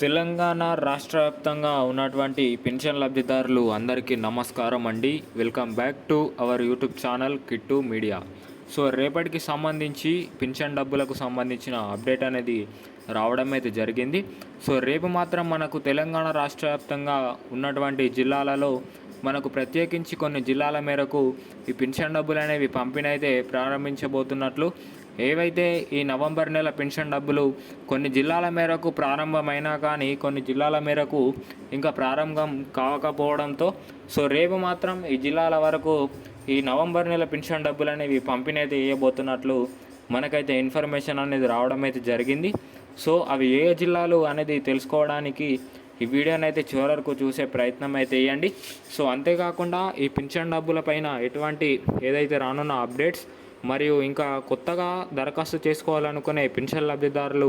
తెలంగాణ రాష్ట్ర వ్యాప్తంగా ఉన్నటువంటి పెన్షన్ లబ్ధిదారులు అందరికీ నమస్కారం అండి. Welcome back to our YouTube channel Kittu media so రేపటికి సంబంధించి పెన్షన్ డబ్బులకు సంబంధించిన అప్డేట్ అనేది రావడం అయితే జరిగింది. సో రేపు మాత్రం మనకు తెలంగాణ రాష్ట్ర వ్యాప్తంగా ఉన్నటువంటి జిల్లాలలో మనకు ప్రత్యేకించి కొన్ని జిల్లాల మేరకు ఈ పెన్షన్ డబ్బులు అనేవి పంపిణీ అయితే ప్రారంభించబోతున్నట్లు. ఏవైతే ఈ నవంబర్ నెల పెన్షన్ డబ్బులు కొన్ని జిల్లాల మేరకు ప్రారంభమైనా కానీ కొన్ని జిల్లాల మేరకు ఇంకా ప్రారంభం కాకపోవడంతో సో రేపు మాత్రం ఈ జిల్లాల వరకు ఈ నవంబర్ నెల పెన్షన్ డబ్బులు అనేవి పంపిణీ అయితే వేయబోతున్నట్లు మనకైతే ఇన్ఫర్మేషన్ అనేది రావడం అయితే జరిగింది. సో అవి ఏ జిల్లాలు అనేది తెలుసుకోవడానికి ఈ వీడియోని అయితే చివరి వరకు చూసే ప్రయత్నం అయితే చేయండి. సో అంతేకాకుండా ఈ పింఛన్ డబ్బుల పైన ఎటువంటి ఏదైతే రానున్న అప్డేట్స్ మరియు ఇంకా కొత్తగా దరఖాస్తు చేసుకోవాలనుకునే పెన్షన్ లబ్ధిదారులు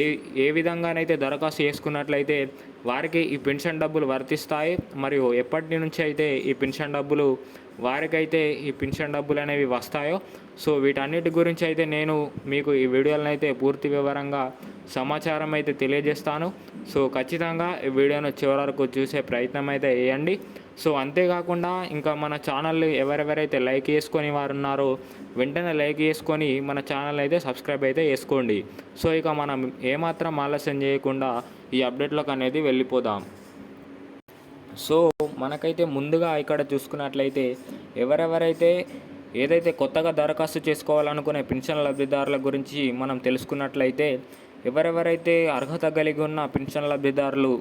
ఏ ఏ విధంగానైతే దరఖాస్తు చేసుకున్నట్లయితే వారికి ఈ పెన్షన్ డబ్బులు వర్తిస్తాయి. మరియు ఎప్పటి నుంచి అయితే ఈ పెన్షన్ డబ్బులు వారికైతే ఈ పెన్షన్ డబ్బులు అనేవి వస్తాయో. సో వీటన్నిటి గురించి అయితే నేను మీకు ఈ వీడియోలను అయితే పూర్తి వివరంగా సమాచారం అయితే తెలియజేస్తాను. సో ఖచ్చితంగా ఈ వీడియోను చివరి వరకు చూసే ప్రయత్నం అయితే వేయండి సో అంతేకాకుండా ఇంకా మన ఛానల్ ఎవరెవరైతే లైక్ చేసుకొని వారు ఉన్నారో వెంటనే లైక్ చేసుకొని మన ఛానల్ అయితే సబ్స్క్రైబ్ అయితే చేసుకోండి. సో ఇక మనం ఏమాత్రం ఆలస్యం చేయకుండా ఈ అప్డేట్లోకి అనేది వెళ్ళిపోదాం. సో మనకైతే ముందుగా ఇక్కడ చూసుకున్నట్లయితే ఎవరెవరైతే ఏదైతే కొత్తగా దరఖాస్తు చేసుకోవాలనుకునే పెన్షన్ లబ్ధిదారుల గురించి మనం తెలుసుకున్నట్లయితే ఎవరెవరైతే అర్హత కలిగి ఉన్న పెన్షన్ లబ్ధిదారులు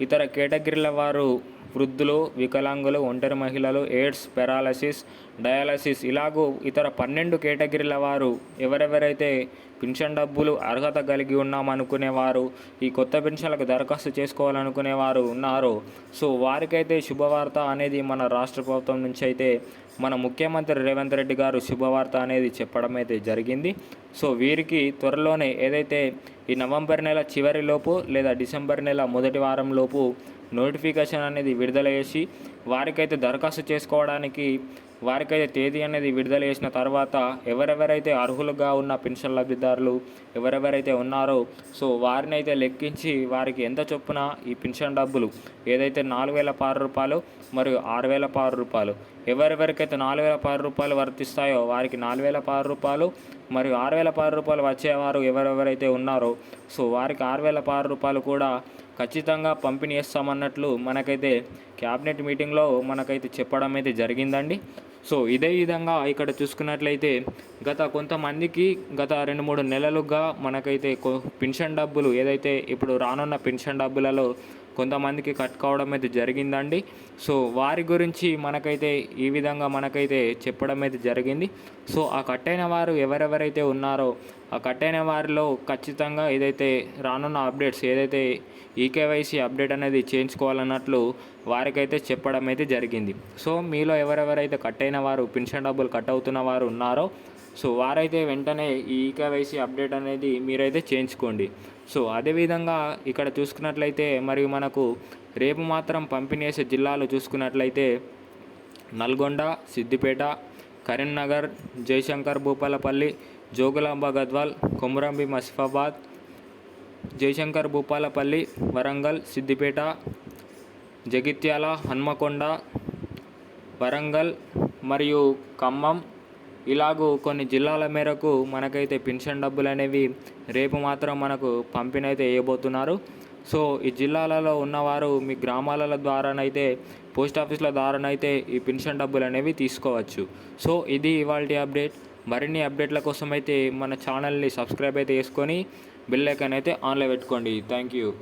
ఇతర కేటగిరీల వారు వృద్ధులు వికలాంగులు ఒంటరి మహిళలు ఎయిడ్స్ పెరాలసిస్ డయాలసిస్ ఇలాగూ ఇతర పన్నెండు కేటగిరీల వారు ఎవరెవరైతే పెన్షన్ డబ్బులు అర్హత కలిగి ఉన్నామనుకునేవారు ఈ కొత్త పెన్షన్లకు దరఖాస్తు చేసుకోవాలనుకునేవారు ఉన్నారు ఉన్నారో సో వారికైతే శుభవార్త అనేది మన రాష్ట్ర ప్రభుత్వం నుంచి అయితే మన ముఖ్యమంత్రి రేవంత్ రెడ్డి గారు శుభవార్త అనేది చెప్పడం అయితే జరిగింది. సో వీరికి త్వరలోనే ఏదైతే ఈ నవంబర్ నెల చివరిలోపు లేదా డిసెంబర్ నెల మొదటి వారంలోపు నోటిఫికేషన్ అనేది విడుదల చేసి వారికైతే దరఖాస్తు చేసుకోవడానికి వారికైతే తేదీ అనేది విడుదల చేసిన తర్వాత ఎవరెవరైతే అర్హులుగా ఉన్న పెన్షన్ లబ్ధిదారులు ఎవరెవరైతే ఉన్నారో సో వారిని అయితే లెక్కించి వారికి ఎంత చొప్పున ఈ పెన్షన్ డబ్బులు ఏదైతే నాలుగు వేల పారు రూపాయలు మరియు ఆరు వేల పారు రూపాయలు ఎవరెవరికైతే నాలుగు వేల పారు రూపాయలు వర్తిస్తాయో వారికి నాలుగు వేల పారు రూపాయలు మరియు ఆరు వేల పారు రూపాయలు వచ్చేవారు ఎవరెవరైతే ఉన్నారో సో వారికి ఆరు వేల పారు రూపాయలు కూడా ఖచ్చితంగా పంపిణీ చేస్తామన్నట్లు మనకైతే క్యాబినెట్ మీటింగ్లో మనకైతే చెప్పడం అయితే జరిగిందండి. సో ఇదే విధంగా ఇక్కడ చూసుకున్నట్లయితే గత కొంతమందికి గత రెండు మూడు నెలలుగా మనకైతే పెన్షన్ డబ్బులు ఏదైతే ఇప్పుడు రానున్న పెన్షన్ డబ్బులలో కొంతమందికి కట్టుకోవడం అయితే జరిగిందండి. సో వారి గురించి మనకైతే ఈ విధంగా మనకైతే చెప్పడం అయితే జరిగింది. సో ఆ కట్టైన వారు ఎవరెవరైతే ఉన్నారో ఆ కట్టైన వారిలో ఖచ్చితంగా ఏదైతే రానున్న అప్డేట్స్ ఏదైతే ఈకేవైసీ అప్డేట్ అనేది చేయించుకోవాలన్నట్లు వారికైతే చెప్పడం అయితే జరిగింది. సో మీలో ఎవరెవరైతే కట్టైన వారు పెన్షన్ డబ్బులు కట్ అవుతున్న వారు ఉన్నారో సో వారైతే వెంటనే ఈ ఈకేవైసీ అప్డేట్ అనేది మీరైతే చేయించుకోండి. సో అదేవిధంగా ఇక్కడ చూసుకున్నట్లయితే మరియు మనకు రేపు మాత్రం పంపిణీ చేసే జిల్లాలు చూసుకున్నట్లయితే నల్గొండ సిద్దిపేట కరీంనగర్ జయశంకర్ భూపాలపల్లి జోగులాంబ గద్వాల్ కొమురంబి మసిఫాబాద్ జయశంకర్ భూపాలపల్లి వరంగల్ సిద్దిపేట జగిత్యాల హన్మకొండ వరంగల్ మరియు ఖమ్మం ఇలాగూ కొన్ని జిల్లాల మేరకు మనకైతే పెన్షన్ డబ్బులు అనేవి రేపు మాత్రం మనకు పంపిణీ అయితే వేయబోతున్నారు. సో ఈ జిల్లాలలో ఉన్నవారు మీ గ్రామాల ద్వారానైతే పోస్ట్ ఆఫీసుల ద్వారానైతే ఈ పెన్షన్ డబ్బులు అనేవి తీసుకోవచ్చు. సో ఇది ఇవాళ అప్డేట్. మరిన్ని అప్డేట్ల కోసం అయితే మన ఛానల్ని సబ్స్క్రైబ్ అయితే చేసుకొని బెల్ ఐకాన్ అయితే ఆన్లో పెట్టుకోండి. Thank you.